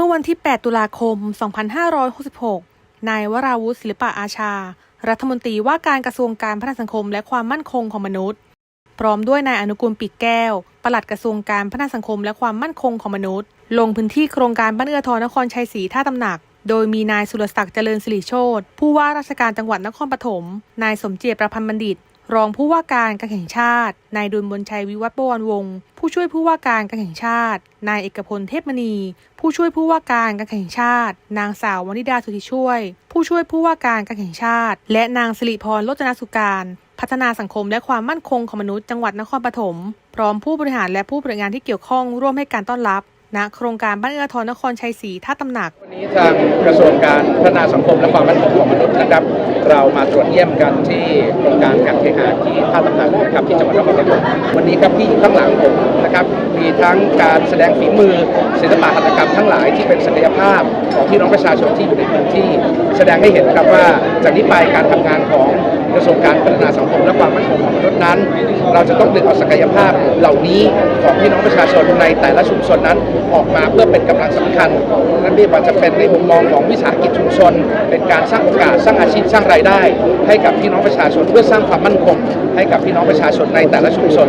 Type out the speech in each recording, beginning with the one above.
ื่อวันที่ 8 ตุลาคม 2566 นายวราวุฒิศิลปะอาชา รัฐมนตรีว่าการกระทรวงการพัฒนาสังคมและความมั่นคงของมนุษย์ พร้อมด้วยนายอนุกูลปิดแก้ว ปลัดกระทรวงการพัฒนาสังคมและความมั่นคงของมนุษย์ ลงพื้นที่โครงการบ้านเอื้อทอนครชัยศรีท่าตำหนัก โดยมีนายสุรศักดิ์เจริญสิริโชตผู้ว่าราชการจังหวัดนครปฐม นายสมเจยประพันธ์บัณฑิต รองผู้ว่าการการแข่งชาติ นายดุลบนชัยวิวัฒน์บวรวงศ์ผู้ช่วยผู้ว่าการการแข่งชาติ นายเอกพลเทพมณี ผู้ช่วยผู้ว่าการการแข่งชาติ นางสาววนิดาสุธิช่วย ผู้ช่วยผู้ว่าการการแข่งชาติ และนางสิริพรโลจนสุการพัฒนาสังคมและความมั่นคงของมนุษย์จังหวัดนครปฐม พร้อมผู้บริหารและผู้บริงานที่เกี่ยวข้องร่วมให้การต้อนรับ ณโครงการบ้านเอื้อทอนนครชัยศรีท่าตำหนัก วันนี้ทางกระทรวงการพัฒนาสังคมและความมั่นคงของมนุษย์นะครับ เรามาตรวจเยี่ยมกันที่โครงการการเคหะที่ท่าตำหนักนะครับที่จังหวัดนครปฐมวันนี้ครับที่อยู่ข้างหลังผมนะครับ มีทั้งการแสดงฝีมือศิลปะหัตถกรรมทั้งหลายที่เป็นศักยภาพของพี่น้องประชาชนที่อยู่ในพื้นที่ แสดงให้เห็นครับว่าจากนี้ไปการทำงานของกระทรวงการพัฒนาสังคมและความมั่นคงของมนุษย์นั้น เราจะต้องดึงเอาศักยภาพเหล่านี้ของพี่น้องประชาชนในแต่ละชุมชนนั้นออกมาเพื่อเป็นกำลังสำคัญนั่นไม่ว่าจะเป็นในมุมมองของวิสาหกิจชุมชน เป็นการสร้างโอกาสสร้างอาชีพสร้างรายได้ ให้กับพี่น้องประชาชนเพื่อสร้างความมั่นคงให้กับพี่น้องประชาชนในแต่ละชุมชน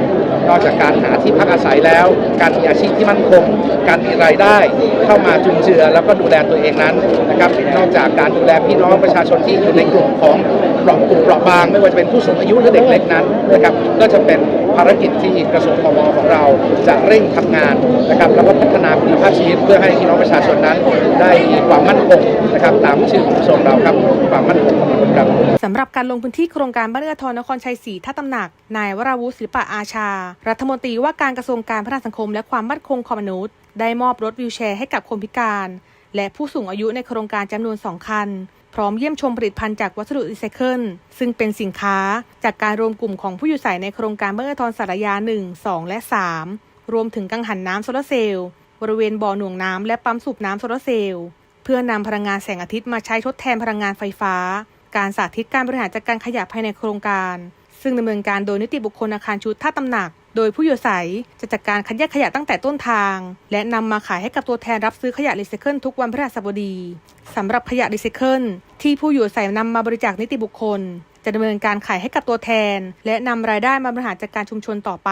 นอกจากการหาที่พักอาศัยแล้ว การมีอาชีพที่มั่นคง การมีรายได้เข้ามาจุนเจือแล้วก็ดูแลตัวเองนั้นนะครับนอกจากการดูแลพี่น้องประชาชนที่อยู่ในกลุ่มของ เปราะกลุ่มเปราะบางไม่ว่าจะเป็นผู้สูงอายุหรือเด็กเล็กนั้นนะครับก็จะเป็นภารกิจที่กระทรวงพมของเราจะเร่งทำงานนะครับแล้วก็พัฒนาคุณภาพชีวิตเพื่อให้พี่น้องประชาชนนั้น ได้มีความมั่นคงนะครับตามชื่อของกระทรวงเราครับความมั่นคงของมนุษย์ครับสำหรับการลงพื้นที่โครงการบ้านเอื้อทอนนครชัยศรีท่าตำหนักนายวราวุฒิศิลปะอาชา รัฐมนตรีว่าการกระทรวงการพัฒนาสังคม และความมั่นคงของมนุษย์ ได้มอบรถวิวแชร์ให้กับคนพิการ และผู้สูงอายุในโครงการจำนวน 2 คัน พร้อมเยี่ยมชมผลิตภัณฑ์จากวัสดุรีไซเคิลซึ่งเป็นสินค้าจากการรวมกลุ่มของผู้อยู่อาศัยในโครงการบ้านเอื้อทอนสารยา 1 2 และ 3 รวมถึงกังหันน้ำโซลาร์เซลล์บริเวณบ่อหน่วงน้ำและปั๊มสูบน้ำโซลาร์เซลล์เพื่อนำพลังงานแสงอาทิตย์มาใช้ทดแทนพลังงานไฟฟ้า การสาธิตการบริหารจัดการขยะภายในโครงการ ซึ่งดำเนินการโดยนิติบุคคลอาคารชุดท่าตำหนัก โดยผู้อยู่อาศัยจะจัดการคัดแยกขยะตั้งแต่ต้นทาง และนำมาขายให้กับตัวแทนรับซื้อขยะรีไซเคิลทุกวันพฤหัสบดีสำหรับขยะรีไซเคิลที่ผู้อยู่อาศัยนำมาบริจาคนิติบุคคล จะดำเนินการขายให้กับตัวแทน และนำรายได้มาบริหารจัดการชุมชนต่อไป